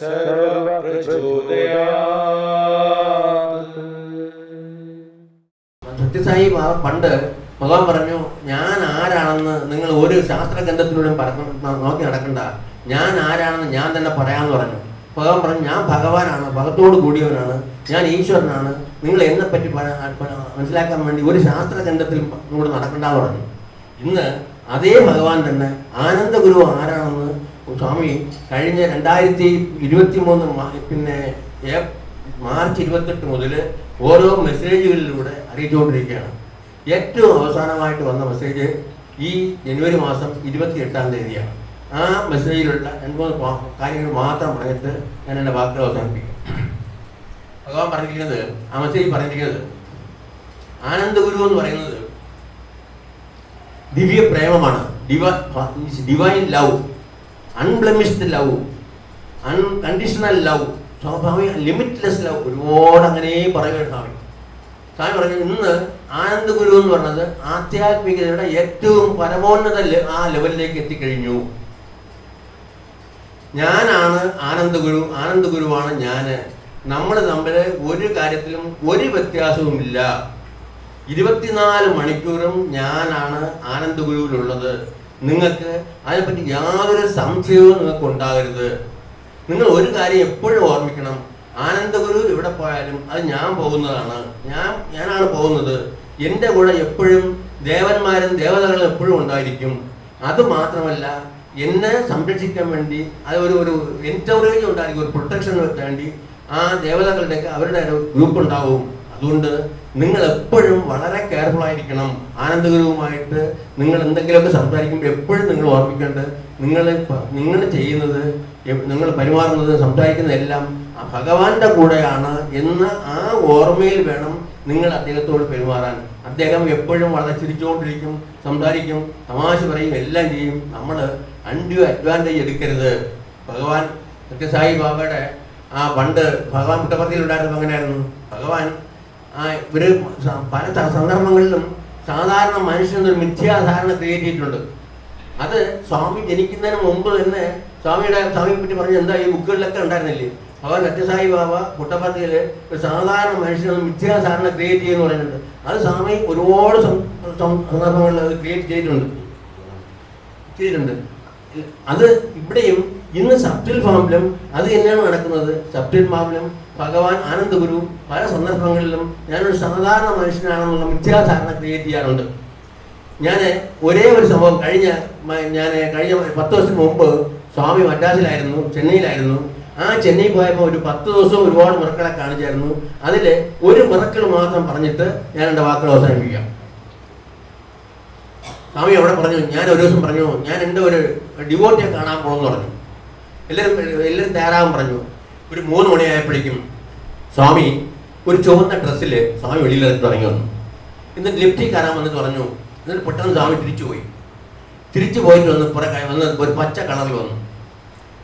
സത്യസായി പണ്ട് ഭഗവാൻ പറഞ്ഞു ഞാൻ ആരാണെന്ന് നിങ്ങൾ ഒരു ശാസ്ത്രഗ്രന്ഥത്തിലൂടെ നോക്കി നടക്കണ്ട. ഞാൻ ആരാണെന്ന് ഞാൻ തന്നെ പറയാമെന്ന് പറഞ്ഞു. ഭഗവാൻ പറഞ്ഞു ഞാൻ ഭഗവാനാണ് ഭഗത്തോട് കൂടിയവനാണ് ഞാൻ ഈശ്വരനാണ്. നിങ്ങൾ എന്നെ പറ്റി മനസ്സിലാക്കാൻ വേണ്ടി ഒരു ശാസ്ത്രഗ്രന്ഥത്തിൽ കൂടെ നടക്കണ്ടെന്ന് പറഞ്ഞു. ഇന്ന് അതേ ഭഗവാൻ തന്നെ ആനന്ദഗുരു ആരാണെന്ന് സ്വാമി കഴിഞ്ഞ രണ്ടായിരത്തി ഇരുപത്തി മൂന്ന് പിന്നെ മാർച്ച് ഇരുപത്തെട്ട് മുതൽ ഓരോ മെസ്സേജുകളിലൂടെ അറിയിച്ചുകൊണ്ടിരിക്കുകയാണ്. ഏറ്റവും അവസാനമായിട്ട് വന്ന മെസ്സേജ് ഈ ജനുവരി മാസം ഇരുപത്തി എട്ടാം തീയതിയാണ്. ആ മെസ്സേജിലുള്ള രണ്ട് കാര്യങ്ങൾ മാത്രം പറഞ്ഞിട്ട് ഞാൻ എന്റെ വാക്കുകൾ അവസാനിപ്പിക്കും. ഭഗവാൻ പറഞ്ഞിരിക്കുന്നത് ആ മെസ്സേജ് പറഞ്ഞിരിക്കുന്നത് ആനന്ദഗുരു എന്ന് പറയുന്നത് ദിവ്യ പ്രേമമാണ് divine love unblemished love unconditional love സ്വാഭാവിക ലിമിറ്റ്ലെസ് ലവ് ഒരുപാട് അങ്ങനെ പറയുകയാണ് സ്വാമി. സ്വാമി പറഞ്ഞു ഇന്ന് ആനന്ദഗുരു എന്ന് പറഞ്ഞത് ആധ്യാത്മികതയുടെ ഏറ്റവും പരമോന്നത ആ ലെവലിലേക്ക് എത്തിക്കഴിഞ്ഞു. ഞാനാണ് ആനന്ദ ഗുരു ആനന്ദ ഗുരുവാണ് ഞാൻ നമ്മൾ തമ്മിൽ ഒരു കാര്യത്തിലും ഒരു വ്യത്യാസവുമില്ല. ഇരുപത്തിനാല് മണിക്കൂറും ഞാനാണ് ആനന്ദഗുരുവിലുള്ളത്. നിങ്ങൾക്ക് അതിനെപ്പറ്റി യാതൊരു സംശയവും നിങ്ങൾക്ക് ഉണ്ടാകരുത്. നിങ്ങൾ ഒരു കാര്യം എപ്പോഴും ഓർമ്മിക്കണം. ആനന്ദഗുരു എവിടെ പോയാലും അത് ഞാൻ പോകുന്നതാണ്. ഞാൻ ഞാനാണ് പോകുന്നത്. എന്റെ കൂടെ എപ്പോഴും ദേവന്മാരും ദേവതകളും എപ്പോഴും ഉണ്ടായിരിക്കും. അത് മാത്രമല്ല എന്നെ സംരക്ഷിക്കാൻ വേണ്ടി അത് ഒരു ഒരു എൻകറേജ് ഉണ്ടായിരിക്കും ഒരു പ്രൊട്ടക്ഷൻ വേണ്ടി ആ ദേവതകളുടെയൊക്കെ അവരുടെ ഒരു ഗ്രൂപ്പ് ഉണ്ടാവും. അതുകൊണ്ട് നിങ്ങൾ എപ്പോഴും വളരെ കെയർഫുൾ ആയിരിക്കണം. ആനന്ദഗുരുവുമായിട്ട് നിങ്ങൾ എന്തെങ്കിലുമൊക്കെ സംസാരിക്കുമ്പോൾ എപ്പോഴും നിങ്ങൾ ഓർമ്മിക്കേണ്ടത് നിങ്ങൾ നിങ്ങൾ ചെയ്യുന്നത് നിങ്ങൾ പെരുമാറുന്നത് സംസാരിക്കുന്നതെല്ലാം ഭഗവാന്റെ കൂടെയാണ് എന്ന് ആ ഓർമ്മയിൽ വേണം നിങ്ങൾ അദ്ദേഹത്തോട് പെരുമാറാൻ. അദ്ദേഹം എപ്പോഴും വളരെ ചിരിച്ചുകൊണ്ടിരിക്കും സംസാരിക്കും തമാശ പറയും എല്ലാം ചെയ്യും. നമ്മൾ അൺഡ്യൂ അഡ്വാന്റേജ് എടുക്കരുത്. ഭഗവാൻ സത്യസായി ബാബയുടെ ആ പണ്ട് ഭഗവാൻ മുട്ടപ്പത്തിയിലുണ്ടായിരുന്നപ്പോൾ എങ്ങനെയായിരുന്നു? ഭഗവാൻ ഇവർ പല സന്ദർഭങ്ങളിലും സാധാരണ മനുഷ്യനൊരു മിഥ്യാധാരണ ക്രിയേറ്റ് ചെയ്തിട്ടുണ്ട്. അത് സ്വാമി ജനിക്കുന്നതിന് മുമ്പ് തന്നെ സ്വാമിയുടെ സ്വാമിയെ പറ്റി പറഞ്ഞ എന്താ ഈ ബുക്കുകളിലൊക്കെ ഉണ്ടായിരുന്നില്ലേ? ഭഗവാൻ സത്യസായി ബാബ പുട്ടപ്പത്തിയിൽ ഒരു സാധാരണ മനുഷ്യനൊരു മിഥ്യാധാരണ ക്രിയേറ്റ് ചെയ്യുന്നു പറയുന്നുണ്ട് അത് സ്വാമി ഒരുപാട് സന്ദർഭങ്ങളിൽ അത് ക്രിയേറ്റ് ചെയ്തിട്ടുണ്ട്. ചെയ്തിട്ടുണ്ട്. അത് ഇവിടെയും ഇന്ന് സപ്റ്റിൽ ഫാമിലും അത് തന്നെയാണ് നടക്കുന്നത്. സപ്റ്റിൽ ഫാമിലും ഭഗവാൻ ആനന്ദഗുരു പല സന്ദർഭങ്ങളിലും ഞാനൊരു സാധാരണ മനുഷ്യനാണെന്നുള്ള മിഥ്യാധാരണ ക്രിയേറ്റ് ചെയ്യാറുണ്ട്. ഞാൻ ഒരേ ഒരു സംഭവം കഴിഞ്ഞ ഞാൻ കഴിഞ്ഞ പത്ത് വർഷം മുമ്പ് സ്വാമി മദ്രാസിലായിരുന്നു ചെന്നൈയിലായിരുന്നു. ആ ചെന്നൈ പോയപ്പോൾ ഒരു പത്ത് ദിവസം ഒരുപാട് മിറക്കളെ കാണിച്ചായിരുന്നു. അതിൽ ഒരു മിറക്കൾ മാത്രം പറഞ്ഞിട്ട് ഞാൻ എന്റെ വാക്കുകൾ അവസാനിപ്പിക്കാം. സ്വാമി അവിടെ പറഞ്ഞു ഞാൻ ഒരു ദിവസം പറഞ്ഞു ഞാൻ എന്റെ ഒരു ഡിവോട്ടിയെ കാണാൻ പോകണമെന്ന് പറഞ്ഞു. എല്ലാവരും എല്ലാവരും തയ്യാറാകാൻ പറഞ്ഞു. ഒരു മൂന്ന് മണിയായപ്പോഴേക്കും സ്വാമി ഒരു ചുവന്ന ഡ്രസ്സിൽ സ്വാമി വെളിയിലിറങ്ങി തുടങ്ങി വന്നു. എന്നിട്ട് ലിഫ്റ്റിൽ കയറാൻ വന്നിട്ട് പറഞ്ഞു. എന്നിട്ട് പെട്ടെന്ന് സ്വാമി തിരിച്ചു പോയി. തിരിച്ചു പോയിട്ട് വന്ന് പുറ വന്ന് ഒരു പച്ച കളറിൽ വന്നു.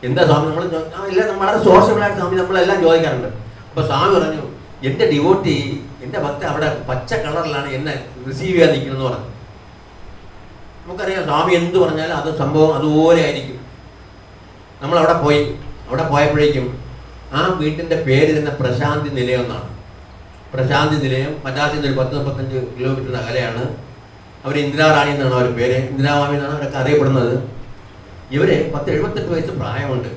എന്താ സ്വാമി നമ്മൾ എല്ലാം വളരെ സോഷ്യബിളായിട്ട് സ്വാമി നമ്മളെല്ലാം ചോദിക്കാറുണ്ട്. അപ്പോൾ സ്വാമി പറഞ്ഞു എന്റെ ഡിവോട്ടി എന്റെ ഭക്ത അവിടെ പച്ച കളറിലാണ് എന്നെ റിസീവ് ചെയ്യാൻ പറഞ്ഞു. നമുക്കറിയാം സ്വാമി എന്ത് പറഞ്ഞാലും അത് സംഭവം അതുപോലെ ആയിരിക്കും. നമ്മൾ അവിടെ പോയി. അവിടെ പോയപ്പോഴേക്കും ആ വീട്ടിന്റെ പേര് തന്നെ പ്രശാന്തി നിലയം എന്നാണ്. പ്രശാന്തി നിലയം മദ്രാസിൽ നിന്ന് ഒരു പത്ത് മുപ്പത്തഞ്ച് കിലോമീറ്റർ അകലെയാണ്. അവർ ഇന്ദിരാറാണി എന്നാണ് അവർ പേര്. ഇന്ദിരാമാമി എന്നാണ് അവരൊക്കെ അറിയപ്പെടുന്നത്. ഇവർ പത്ത് എഴുപത്തെട്ട് വയസ്സ് പ്രായമുണ്ട്.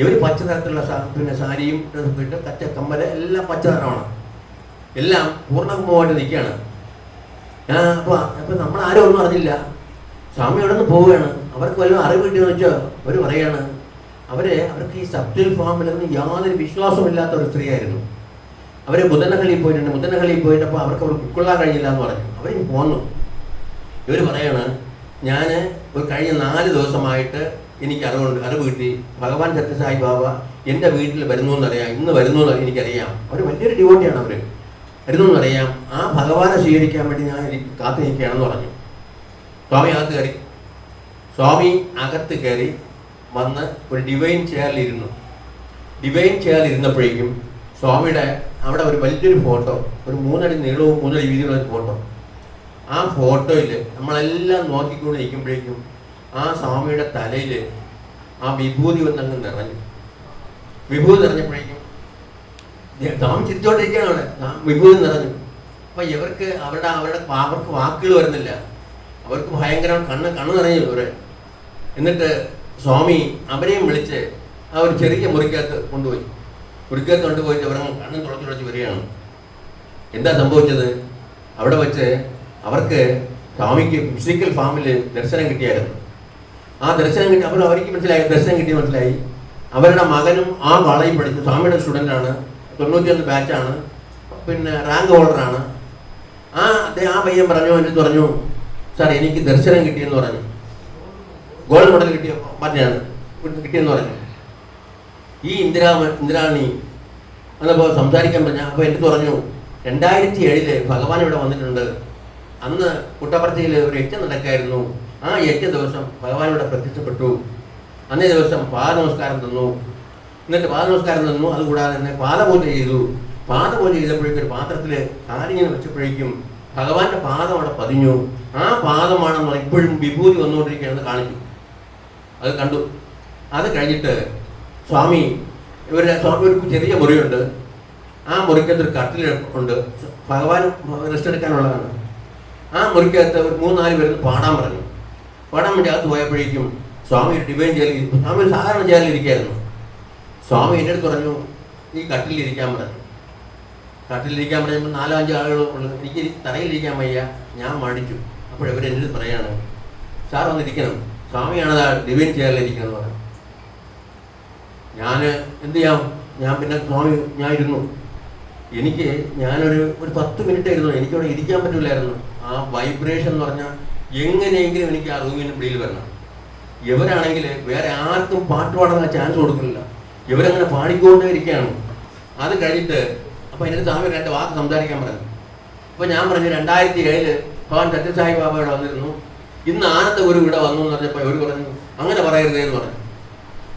ഇവർ പച്ച നിറത്തിലുള്ള പിന്നെ സാരിയും ഇട്ട് കച്ച കമ്പല എല്ലാം പച്ച നിറമാണ്. എല്ലാം പൂർണകുംഭമായിട്ട് നിൽക്കുകയാണ്. അപ്പോൾ അപ്പോൾ നമ്മൾ ആരും ഒന്നും അറിഞ്ഞില്ല. സ്വാമി അവിടെ നിന്ന് പോവുകയാണ്? അവർക്ക് വല്ലതും അറിവ് കിട്ടിയെന്ന് വെച്ചാൽ അവർ പറയാണ് അവരെ അവർക്ക് ഈ സബ്ദിൽ ഫാമിലൊന്നും യാതൊരു വിശ്വാസമില്ലാത്ത ഒരു സ്ത്രീയായിരുന്നു. അവർ ബുധനഹള്ളിയിൽ പോയിട്ടുണ്ട്. ബുധനഹള്ളിയിൽ പോയിട്ടപ്പോൾ അവർക്ക് അവർ ഉൾക്കൊള്ളാൻ കഴിഞ്ഞില്ല എന്ന് പറഞ്ഞു. അവർ പോന്നു. ഇവർ പറയാണ് ഞാൻ ഒരു കഴിഞ്ഞ നാല് ദിവസമായിട്ട് എനിക്ക് അറിവുണ്ട്. അറിവ് കിട്ടി. ഭഗവാൻ സത്യസായി ബാബ എന്റെ വീട്ടിൽ വരുന്നു എന്നറിയാം ഇന്ന് വരുന്നു എന്ന് എനിക്കറിയാം. അവർ വലിയൊരു ഡിവോട്ടിയാണ് അവർ വരുന്നു എന്നറിയാം ആ ഭഗവാനെ സ്വീകരിക്കാൻ വേണ്ടി ഞാൻ കാത്തു നിൽക്കുകയാണെന്ന് പറഞ്ഞു. സ്വാമി അകത്ത് കയറി. സ്വാമി അകത്ത് കയറി വന്ന് ഒരു ഡിവൈൻ ചെയറിലിരുന്നു ഡിവൈൻ ചെയറിൽ ഇരുന്നപ്പോഴേക്കും സ്വാമിയുടെ അവിടെ ഒരു വലിയൊരു ഫോട്ടോ ഒരു മൂന്നടി നീളവും മൂന്നടി വീതിയുള്ള ഒരു ഫോട്ടോ ആ ഫോട്ടോയിൽ നമ്മളെല്ലാം നോക്കിക്കൊണ്ട് നിൽക്കുമ്പോഴേക്കും ആ സ്വാമിയുടെ തലയിൽ ആ വിഭൂതി വന്നങ്ങ് നിറഞ്ഞു. വിഭൂതി നിറഞ്ഞപ്പോഴേക്കും സ്വാമി ചിരിച്ചോണ്ടിരിക്കുകയാണ് അവിടെ. വിഭൂതി നിറഞ്ഞു. അപ്പൊ ഇവർക്ക് അവരുടെ അവരുടെ അവർക്ക് വാക്കുകൾ വരുന്നില്ല. അവർക്ക് ഭയങ്കര കണ്ണ് കണ്ണ് നിറഞ്ഞു ഇവരെ. എന്നിട്ട് സ്വാമി അവരെയും വിളിച്ച് ആ ഒരു ചെറിയ മുറിക്കകത്ത് കൊണ്ടുപോയി. മുറിക്കകത്ത് കൊണ്ടുപോയിട്ട് അവർ കണ്ണും തുളച്ചു തുളച്ച് വരികയാണ്. എന്താ സംഭവിച്ചത്? അവിടെ വെച്ച് അവർക്ക് സ്വാമിക്ക് ഫിസിക്കൽ ഫാമിൽ ദർശനം കിട്ടിയായിരുന്നു. ആ ദർശനം കിട്ടി അവർ അവർക്ക് മനസ്സിലായി ദർശനം കിട്ടി മനസ്സിലായി. അവരുടെ മകനും ആ വളയിൽ പഠിച്ചു സ്വാമിയുടെ സ്റ്റുഡന്റാണ് തൊണ്ണൂറ്റിയൊന്ന് ബാച്ചാണ് പിന്നെ റാങ്ക് ഹോൾഡറാണ് ആ ആ പയ്യൻ പറഞ്ഞു എന്നിട്ട് പറഞ്ഞു സാർ എനിക്ക് ദർശനം കിട്ടിയെന്ന് പറഞ്ഞു. ഗോൾഡ് മെഡൽ കിട്ടിയ മറ്റാണ് കിട്ടിയെന്ന് പറഞ്ഞു. ഈ ഇന്ദിരാ ഇന്ദിരാണി എന്നപ്പോൾ സംസാരിക്കാൻ പറഞ്ഞ അപ്പോൾ എനിക്ക് പറഞ്ഞു രണ്ടായിരത്തി ഏഴിൽ ഭഗവാൻ ഇവിടെ വന്നിട്ടുണ്ട്. അന്ന് കുട്ടപ്പുറത്തിയിൽ ഒരു യജ്ഞം നടക്കായിരുന്നു. ആ യജ്ഞ ദിവസം ഭഗവാൻ ഇവിടെ പ്രത്യക്ഷപ്പെട്ടു. അന്നേ ദിവസം പാദ നമസ്കാരം തന്നു. എന്നിട്ട് പാദ നമസ്കാരം തന്നു. അതുകൂടാതെ തന്നെ പാദപൂജ ചെയ്തു. പാദപൂജ ചെയ്തപ്പോഴേക്കും ഒരു പാത്രത്തിൽ കാലിങ്ങനെ വെച്ചപ്പോഴേക്കും ഭഗവാന്റെ പാദം അവിടെ പതിഞ്ഞു. ആ പാദമാണെന്ന് പറഞ്ഞാൽ ഇപ്പോഴും വിഭൂതി വന്നുകൊണ്ടിരിക്കുകയാണെന്ന് കാണിച്ചു അത് കണ്ടു. അത് കഴിഞ്ഞിട്ട് സ്വാമി ഇവരുടെ സ്വാമി ഒരു ചെറിയ മുറിയുണ്ട്. ആ മുറിക്കകത്ത് ഒരു കട്ടിൽ ഉണ്ട്. ഭഗവാൻ റെസ്റ്റ് എടുക്കാനുള്ളതാണ്. ആ മുറിക്കകത്ത് ഒരു മൂന്നാൽ പേര് പാടാൻ പറഞ്ഞു. പാടാൻ വേണ്ടി അകത്ത് പോയപ്പോഴേക്കും സ്വാമി ഒരു ഡിവൈൻ ജയിലിൽ സ്വാമി സാധാരണ ജയിലിൽ സ്വാമി അടുത്ത് പറഞ്ഞു ഈ കട്ടിലിരിക്കാൻ പറഞ്ഞു കട്ടിലിരിക്കാൻ പറയുമ്പോൾ നാലോ അഞ്ചോ ആളുകൾ ഉള്ളു എനിക്ക് തറയിലിരിക്കാൻ വയ്യ. ഞാൻ മടിച്ചു. അപ്പോൾ അടുത്ത് പറയാണ് സാർ വന്നിരിക്കണം. സ്വാമിയാണ് ഡിവൈൻ ചെയറിലിരിക്കണം എന്ന് പറഞ്ഞു. ഞാൻ എന്ത് ചെയ്യാം? ഞാൻ പിന്നെ സ്വാമി ഞാൻ ഇരുന്നു. എനിക്ക് ഞാനൊരു ഒരു പത്ത് മിനിറ്റ് ഇരുന്നു. എനിക്കവിടെ ഇരിക്കാൻ പറ്റില്ലായിരുന്നു. ആ വൈബ്രേഷൻ എന്ന് പറഞ്ഞാൽ എങ്ങനെയെങ്കിലും എനിക്ക് ആ റൂമിന് വെളിയിൽ വരണം. ഇവരാണെങ്കിൽ വേറെ ആർക്കും പാട്ട് പാടാൻ ചാൻസ് കൊടുക്കുന്നില്ല. ഇവരങ്ങനെ പാടിക്കൊണ്ടേ ഇരിക്കുകയാണ് അത് കഴിഞ്ഞിട്ട് അപ്പോൾ എനിക്ക് സ്വാമി രണ്ട് വാക്ക് സംസാരിക്കാൻ പറഞ്ഞു. അപ്പോൾ ഞാൻ പറഞ്ഞു രണ്ടായിരത്തി ഏഴിൽ ഭഗവാൻ സത്യസായി ബാബ ഇവിടെ വന്നിരുന്നു. ഇന്ന് ആനന്ദ ഗുരു ഇവിടെ വന്നു എന്ന് പറഞ്ഞപ്പോൾ ഇവർ പറഞ്ഞു അങ്ങനെ പറയരുതേ എന്ന് പറഞ്ഞു.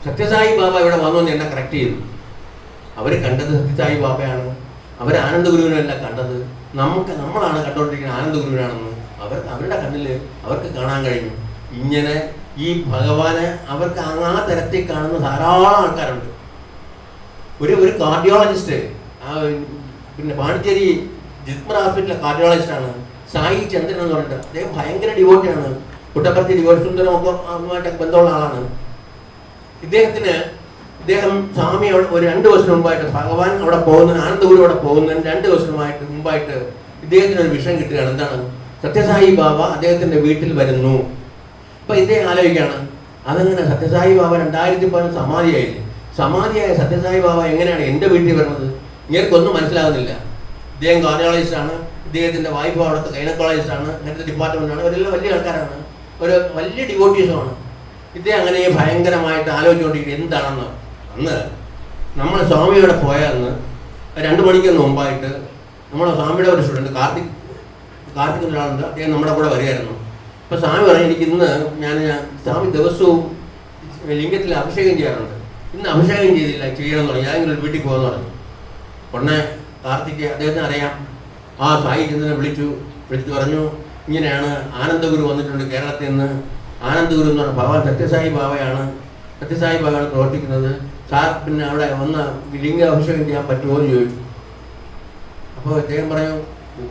സത്യസായി ബാബ ഇവിടെ വന്നു എന്ന് എന്നെ കറക്റ്റ് ചെയ്തു. അവർ കണ്ടത് സത്യസായി ബാബയാണ്. അവർ ആനന്ദഗുരുവിനല്ല കണ്ടത്. നമുക്ക് നമ്മളാണ് കണ്ടുകൊണ്ടിരിക്കുന്നത് ആനന്ദഗുരുവിനാണെന്ന് അവർക്ക് അവരുടെ കണ്ണിൽ അവർക്ക് കാണാൻ കഴിഞ്ഞു. ഇങ്ങനെ ഈ ഭഗവാനെ അവർക്ക് ആ തരത്തിൽ കാണുന്ന ധാരാളം ആൾക്കാരുണ്ട്. ഒരു ഒരു കാർഡിയോളജിസ്റ്റ് പിന്നെ പാണ്ടിച്ചേരി ജിസ്മർ ഹോസ്പിറ്റലിലെ കാർഡിയോളജിസ്റ്റാണ് സായി ചന്ദ്രൻ എന്ന് പറഞ്ഞിട്ട് അദ്ദേഹം ഭയങ്കര ഡിവോട്ടിയാണ് കുട്ടപ്പുറത്തി ഡിവോട്ട് സുന്ദരം ഒക്കെ ബന്ധമുള്ള ആളാണ്. ഇദ്ദേഹത്തിന് ഇദ്ദേഹം സ്വാമി ഒരു രണ്ട് ദിവസം മുമ്പായിട്ട് ഭഗവാൻ അവിടെ പോകുന്നതിന് ആനന്ദപുരം അവിടെ പോകുന്നതിന് രണ്ട് ദിവസമായിട്ട് മുമ്പായിട്ട് ഇദ്ദേഹത്തിന് ഒരു വിഷം കിട്ടുകയാണ്. എന്താണ്? സത്യസായി ബാബ അദ്ദേഹത്തിന്റെ വീട്ടിൽ വരുന്നു. അപ്പൊ ഇദ്ദേഹം ആലോചിക്കുകയാണ് അതങ്ങനെ സത്യസായി ബാബ രണ്ടായിരത്തി പതിനൊന്ന് സമാധിയായില്ലേ? സമാധിയായ സത്യസായി ബാബ എങ്ങനെയാണ് എന്റെ വീട്ടിൽ വരുന്നത്? ഇങ്ങനെയൊന്നും മനസ്സിലാകുന്നില്ല ഇദ്ദേഹം കാർഡിയോളജിസ്റ്റ് ആണ് ഇദ്ദേഹത്തിന്റെ വൈഫ് അവിടുത്തെ ഗൈനക്കോളജിസ്റ്റ് ആണ് അങ്ങനത്തെ ഡിപ്പാർട്ട്മെന്റ് ആണ് ഇവരെല്ലാം വലിയ ആൾക്കാരാണ്. ഒരു വലിയ ഡിവോട്ടീസുമാണ് ഇദ്ദേഹം അങ്ങനെ ഭയങ്കരമായിട്ട് ആലോചിച്ചുകൊണ്ടിരിക്കുന്നത് എന്താണെന്ന്. അന്ന് നമ്മൾ സ്വാമിയോടെ പോയ അന്ന് രണ്ട് മണിക്ക് മുമ്പായിട്ട് നമ്മുടെ സ്വാമിയുടെ ഒരു സ്റ്റുഡന്റ് കാർത്തിക് കാർത്തിക് ഒരാളുണ്ട്. അദ്ദേഹം നമ്മുടെ കൂടെ വരികയായിരുന്നു. അപ്പോൾ സ്വാമി പറഞ്ഞു എനിക്ക് ഇന്ന് ഞാൻ സ്വാമി ദിവസവും ലിംഗത്തിൽ അഭിഷേകം ചെയ്യാറുണ്ട്. ഇന്ന് അഭിഷേകം ചെയ്തില്ല ചെയ്യണം എന്ന് പറഞ്ഞു. ഞാൻ വീട്ടിൽ പോകുമെന്ന് പറഞ്ഞു ഉടനെ കാർത്തിക്ക് അദ്ദേഹത്തിന് അറിയാം. ആ സായി ചന്ദ്രനെ വിളിച്ചു വിളിച്ചു പറഞ്ഞു ഇങ്ങനെയാണ് ആനന്ദഗുരു വന്നിട്ടുണ്ട് കേരളത്തിൽ നിന്ന്. ആനന്ദഗുരു എന്ന് പറഞ്ഞ ഭഗവാൻ സത്യസായി ബാബയാണ്. സത്യസായി ബാബയാണ് പ്രവർത്തിക്കുന്നത്. സാർ പിന്നെ അവിടെ വന്ന ലിംഗ അഭിഷേകം ചെയ്യാൻ പറ്റുമോ എന്ന് ചോദിച്ചു. അപ്പോൾ അദ്ദേഹം പറഞ്ഞു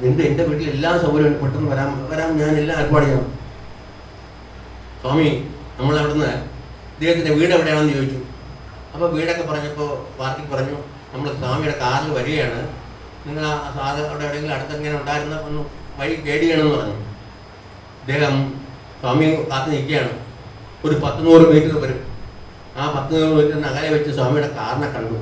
എന്റെ എന്റെ വീട്ടിൽ എല്ലാ സൗകര്യവും പെട്ടെന്ന് വരാൻ വരാൻ ഞാൻ എല്ലാം ഏർപ്പാട് ചെയ്യാം. സ്വാമി നമ്മൾ അവിടുന്ന് ഇദ്ദേഹത്തിന്റെ വീട് എവിടെയാണെന്ന് ചോദിച്ചു. അപ്പോൾ വീടൊക്കെ പറഞ്ഞപ്പോൾ പാർട്ടി പറഞ്ഞു നമ്മൾ സ്വാമിയുടെ കാറിൽ വരികയാണ്. നിങ്ങൾ ആ സാധനം അവിടെ എവിടെയെങ്കിലും അടുത്തെങ്ങനെ ഉണ്ടായിരുന്ന ഒന്ന് വഴി കേടിയാണെന്ന് പറഞ്ഞു. അദ്ദേഹം സ്വാമി കാത്തു നിൽക്കുകയാണ്. ഒരു പത്ത് നൂറ് മീറ്റർ വരും. ആ പത്ത് നൂറ് മീറ്ററിന് അകലെ വെച്ച് സ്വാമിയുടെ കാറിനെ കണ്ടു.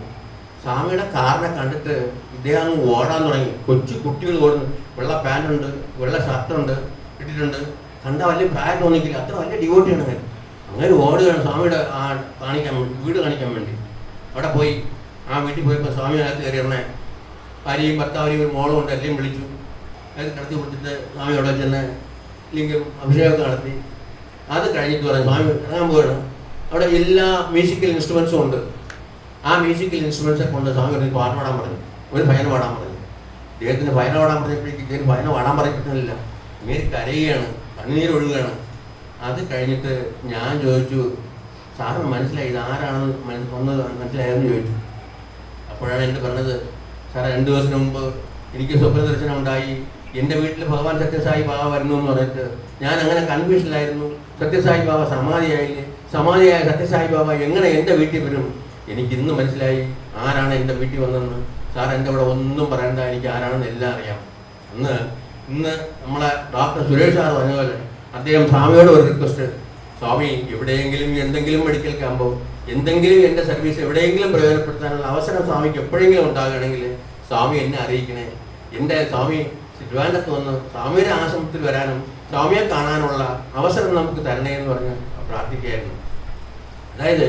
സ്വാമിയുടെ കാറിനെ കണ്ടിട്ട് ഇദ്ദേഹം അങ്ങ് ഓടാൻ തുടങ്ങി. കൊച്ചു കുട്ടികൾ ഓടുന്നു. വെള്ള പാന്റുണ്ട് വെള്ള ഷർട്ടുണ്ട് ഇട്ടിട്ടുണ്ട്. കണ്ട വലിയ പ്രായം തോന്നിക്കില്ല അത്ര വലിയ ഡിവോട്ടിയാണ്. അങ്ങനെ അങ്ങനെ ഓടുകയാണ് സ്വാമിയുടെ ആ കാണിക്കാൻ വീട് കാണിക്കാൻ വേണ്ടി. അവിടെ പോയി. ആ വീട്ടിൽ പോയപ്പോൾ സ്വാമി അകത്ത് കയറി അമ്മേ ഭാര്യയും ഭർത്താവിനെയും ഒരു മോളും ഉണ്ട് എല്ലാം വിളിച്ചു. അത് കടത്തി കൊടുത്തിട്ട് സ്വാമി അവിടെ ചെന്ന് ലിംഗം അഭിഷേകമൊക്കെ നടത്തി. അത് കഴിഞ്ഞിട്ട് പറഞ്ഞു സ്വാമി ഇറങ്ങാൻ പോകണം അവിടെ എല്ലാ മ്യൂസിക്കൽ ഇൻസ്ട്രുമെൻസും ഉണ്ട്. ആ മ്യൂസിക്കൽ ഇൻസ്ട്രുമെൻസ് കൊണ്ട് സ്വാമി ഒരു പാട്ട് പാടാൻ പറഞ്ഞു. ഒരു ഭയന പാടാൻ പറഞ്ഞു. ദേഹത്തിന് ഭയന പാടാൻ പറഞ്ഞപ്പോഴേക്ക് ഇദ്ദേഹം ഭയന പാടാൻ പറഞ്ഞിട്ടില്ല ഇങ്ങനെ കരയുകയാണ് കണ്ണീരൊഴുകുകയാണ് അത് കഴിഞ്ഞിട്ട് ഞാൻ ചോദിച്ചു സാറിന് മനസ്സിലായി ഇത് ആരാണെന്ന് മനസ്സിലായെന്ന് ചോദിച്ചു. അപ്പോഴാണ് എന്റെ പറഞ്ഞത് സാറേ രണ്ട് ദിവസം മുമ്പ് എനിക്ക് സ്വപ്ന ദർശനം ഉണ്ടായി എന്റെ വീട്ടിൽ ഭഗവാൻ സത്യസായി ബാബ വരുന്നു എന്ന് പറഞ്ഞിട്ട് ഞാൻ അങ്ങനെ കൺഫ്യൂഷനിലായിരുന്നു. സത്യസായി ബാബ സമാധിയായില്ലേ? സമാധിയായ സത്യസായി ബാബ എങ്ങനെ എന്റെ വീട്ടിൽ വരും? എനിക്ക് ഇന്ന് മനസ്സിലായി ആരാണ് എന്റെ വീട്ടിൽ വന്നതെന്ന്. സാർ എന്റെ ഇവിടെ ഒന്നും പറയണ്ട. എനിക്ക് ആരാണെന്ന് എല്ലാം അറിയാം. അന്ന് ഇന്ന് നമ്മളെ ഡോക്ടർ സുരേഷ് സാർ പറഞ്ഞ പോലെ അദ്ദേഹം സ്വാമിയോട് ഒരു റിക്വസ്റ്റ് സ്വാമി എവിടെയെങ്കിലും എന്തെങ്കിലും മെഡിക്കൽ ക്യാമ്പോ എന്തെങ്കിലും എന്റെ സർവീസ് എവിടെയെങ്കിലും പ്രയോജനപ്പെടുത്താനുള്ള അവസരം സ്വാമിക്ക് എപ്പോഴെങ്കിലും ഉണ്ടാകുകയാണെങ്കിൽ സ്വാമി എന്നെ അറിയിക്കണേ. എന്റെ സ്വാമി തിരുവനന്തപുരത്ത് വന്ന് സ്വാമിയുടെ ആശ്രമത്തിൽ വരാനും സ്വാമിയെ കാണാനുള്ള അവസരം നമുക്ക് തരണേ എന്ന് പറഞ്ഞ് പ്രാർത്ഥിക്കുകയായിരുന്നു. അതായത്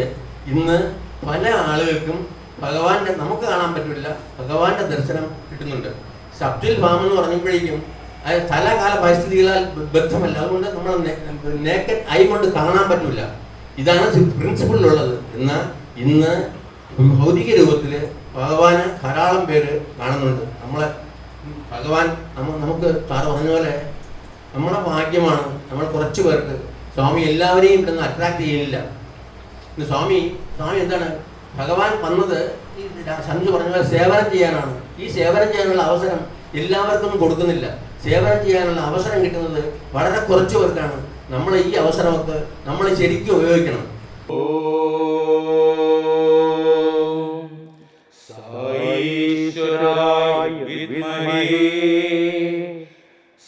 ഇന്ന് പല ആളുകൾക്കും ഭഗവാന്റെ നമുക്ക് കാണാൻ പറ്റില്ല ഭഗവാന്റെ ദർശനം കിട്ടുന്നുണ്ട്. സബ്ദിൽ ഫാം എന്ന് പറഞ്ഞപ്പോഴേക്കും അത് സ്ഥലകാല പരിസ്ഥിതികളാൽ ബദ്ധമല്ല അതുകൊണ്ട് നമ്മൾ നേക്കറ്റ് ഐ കൊണ്ട് കാണാൻ പറ്റില്ല ഇതാണ് പ്രിൻസിപ്പിളിലുള്ളത് എന്നാൽ ഇന്ന് ഭൗതിക രൂപത്തിൽ ഭഗവാന് ധാരാളം പേര് കാണുന്നുണ്ട്. നമ്മളെ ഭഗവാൻ നമുക്ക് സാറ് പറഞ്ഞ പോലെ നമ്മുടെ ഭാഗ്യമാണ് നമ്മൾ കുറച്ച് പേർക്ക്. സ്വാമി എല്ലാവരെയും ഇവിടുന്ന് അട്രാക്ട് ചെയ്യുന്നില്ല. സ്വാമി സ്വാമി എന്താണ്? ഭഗവാൻ വന്നത് ഈ സന്ധി പറഞ്ഞ പോലെ സേവനം ചെയ്യാനാണ്. ഈ സേവനം ചെയ്യാനുള്ള അവസരം എല്ലാവർക്കും കൊടുക്കുന്നില്ല. സേവനം ചെയ്യാനുള്ള അവസരം കിട്ടുന്നത് വളരെ കുറച്ച് പേർക്കാണ്. നമ്മൾ ഈ അവസരമൊക്കെ നമ്മൾ ശരിക്കും ഉപയോഗിക്കണം.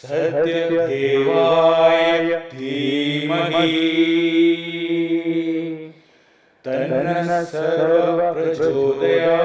സത്യദേവായ തന്ന സർവ പ്രചോദയാ.